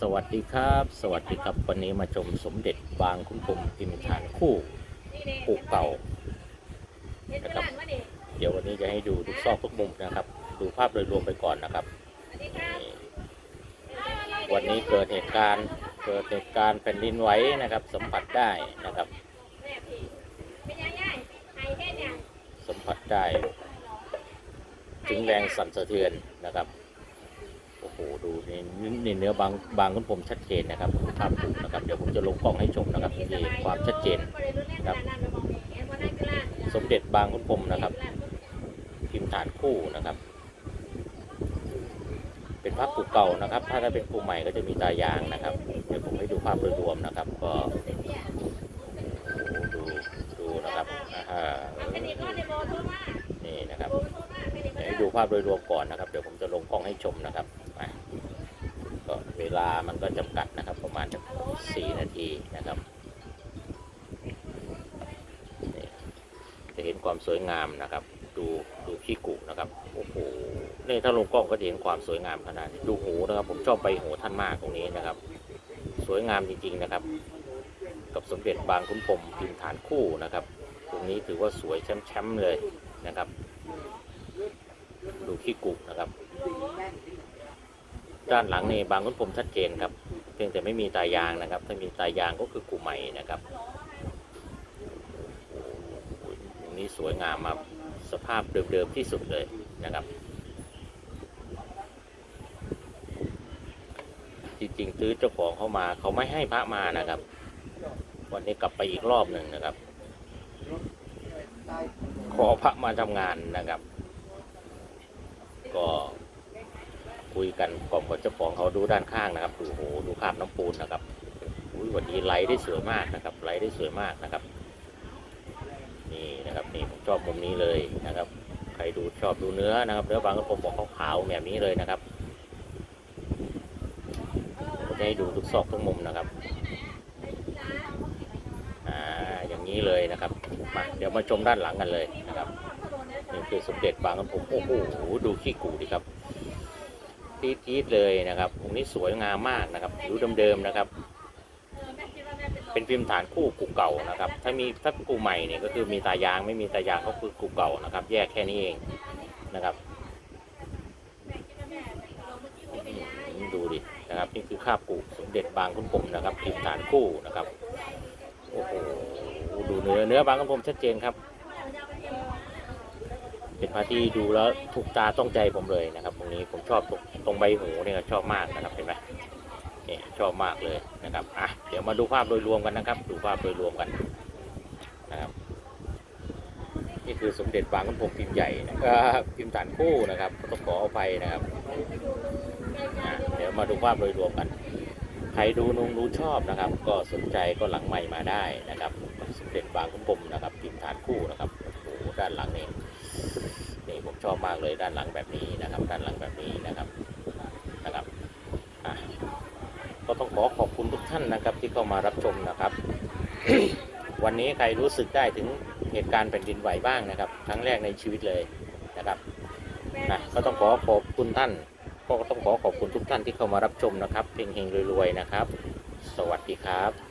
สวัสดีครับ สวัสดีครับ วันนี้มาชมสมเด็จบางคุณพรมพิมพ์ฐานคู่ปูกเก่านะครับ เดี๋ยววันนี้จะให้ดูทุกซอกทุกมุมนะครับ ดูภาพโดยรวมไปก่อนนะครับ วันนี้เกิดเหตุการณ์ เกิดเหตุการณ์แผ่นดินไหวนะครับ สัมผัสได้นะครับ สัมผัสได้ ถึงแรงสั่นสะเทือนนะครับ ดูนี่นี่เนื้อบางบางคุณผมชัดเจนนะครับภาพดูนะครับ เดี๋ยวผมจะลงกล้องให้ชมนะครับนี่ความชัดเจนครับสมเด็จบางคุณผมนะครับพิมพ์ฐานคู่นะครับ เป็นภาพปลูกเก่านะครับ ถ้าถ้าเป็นปลูกใหม่ก็จะมีตายางนะครับเดี๋ยวผมให้ดูภาพโดยรวมนะครับ ก็โอ้โหดูดูนะครับนี่นะครับให้ดูภาพโดยรวมก่อนนะครับ เดี๋ยวผมจะลงกล้องให้ชมนะครับ ไปก็เวลามันก็จำกัดนะครับ ประมาณสี่นาทีนะครับจะเห็นความสวยงามนะครับ ดูดูขี้กุนะครับโอ้โหนี่ถ้าลงกล้องก็จะเห็นความสวยงามขนาดนี้ดูหูนะครับ ผมชอบใบหูท่านมากตรงนี้นะครับ สวยงามจริงๆนะครับ กับสมเด็จบางคุณพรมพิมฐานคู่นะครับ ตรงนี้ถือว่าสวยแชมป์ๆเลยนะครับ ดูขี้กุนะครับ ด้านหลังนี่บางคุณผมชัดเจนครับ เพียงแต่ไม่มีตายางนะครับ ถ้ามีตายางก็คือกูใหม่นะครับตรงนี้สวยงามมาสภาพเดิมๆที่สุดเลยนะครับ จริงๆซื้อเจ้าของเข้ามาเขาไม่ให้พระมานะครับ วันนี้กลับไปอีกรอบหนึ่งนะครับ ขอพระมาทำงานนะครับ ก็ คุยกันกล่อมกับเจ้าของเขาดูด้านข้างนะครับดูโหดูภาพน้ำปูนนะครับอุ้ยวันนี้ไลท์ได้สวยมากนะครับไลท์ได้สวยมากนะครับ นี่นะครับนี่ผมชอบมุมนี้เลยนะครับ ใครดูชอบดูเนื้อนะครับเนื้อบางกระผมบอกขาวๆแบบนี้เลยนะครับจะให้ดูทุกซอกทุกมุมนะครับอ่าอย่างนี้เลยนะครับมาเดี๋ยวมาชมด้านหลังกันเลยนะครับนี่คือสมเด็จบางกระผมโอ้โหดูขี้กูดิครับ จี๊ดจี๊ดเลยนะครับองค์นี้สวยงามมากนะครับผิวเดิมๆนะครับ เป็นพิมพ์ฐานคู่กูเก่านะครับ ถ้ามีถ้ากูใหม่เนี่ยก็คือมีตายางไม่มีตายางก็คือกูเก่านะครับ แยกแค่นี้เองนะครับดูดินะครับนี่คือคาบกูสมเด็จบางคุณผมนะครับพิมพ์ฐานคู่นะครับโอ้โหดูเนื้อเนื้อบางคุณผมชัดเจนครับ เป็นพระที่ดูแล้วถูกตาต้องใจผมเลยนะครับตรงนี้ผมชอบตรงตรงใบหูเนี่ยชอบมากนะครับเห็นไหมนี่ชอบมากเลยนะครับอะเดี๋ยวมาดูภาพโดยรวมกันนะครับ ดูภาพโดยรวมกันนะครับนี่คือสมเด็จบางขุนพรหมพิมพ์ใหญ่นะครับพิมพ์ฐานคู่นะครับต้องขออภัยนะครับเดี๋ยวมาดูภาพโดยรวมกัน ใครดูนุงดูชอบนะครับ ก็สนใจก็หลังใหม่มาได้นะครับสมเด็จบางขุนพรหมนะครับพิมพ์ฐานคู่นะครับโอ้โหด้านหลังนี่ นี่ผมชอบมากเลยด้านหลังแบบนี้นะครับ ด้านหลังแบบนี้นะครับนะครับก็ต้องขอขอบคุณทุกท่านนะครับที่เข้ามารับชมนะครับ วันนี้ใครรู้สึกได้ถึงเหตุการณ์แผ่นดินไหวบ้างนะครับครั้งแรกในชีวิตเลยนะครับนะก็ต้องขอขอบคุณท่าน ก็ต้องขอขอบคุณทุกท่านที่เข้ามารับชมนะครับเพลงเฮงรวยๆนะครับ สวัสดีครับ